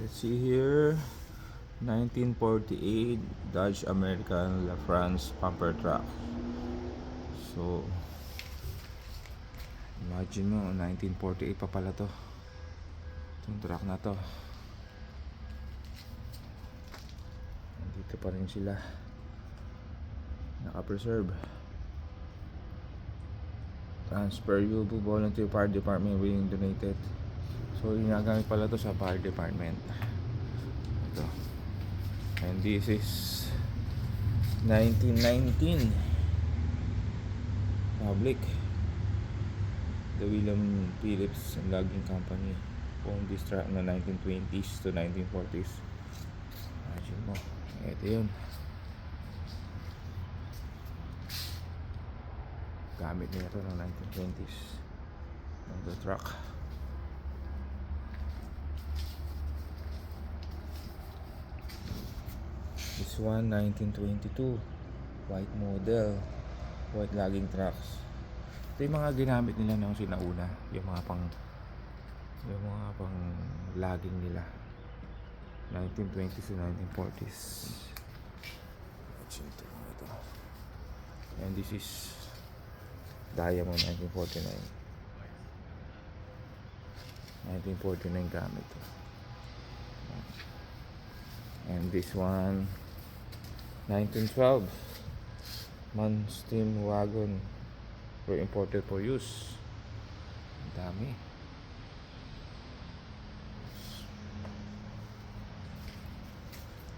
Let's see here. 1948 Dodge American La France pumper truck. So, imagine mo, 1948 pa pala to. Itong truck na to. Dito pa rin sila. Naka-preserve. Transfer Yubu Volunteer Fire Department being donated. So, ginagamit pala to sa fire department. Ito. And this is 1919 public. The William Phillips Logging Company. Owned this truck na 1920s to 1940s imagine mo. Ito yun. Gamit nila to ng 1920s ng the truck This one, 1922. White model. White logging trucks. Ito yung mga ginamit nila nung sinauna. Yung mga pang yung mga pang logging nila. 1920s to 1940s. Ito, ito. And this is Diamond 1949. 1949 gamit. And this one 1912 Man steam wagon were imported for use. Dami.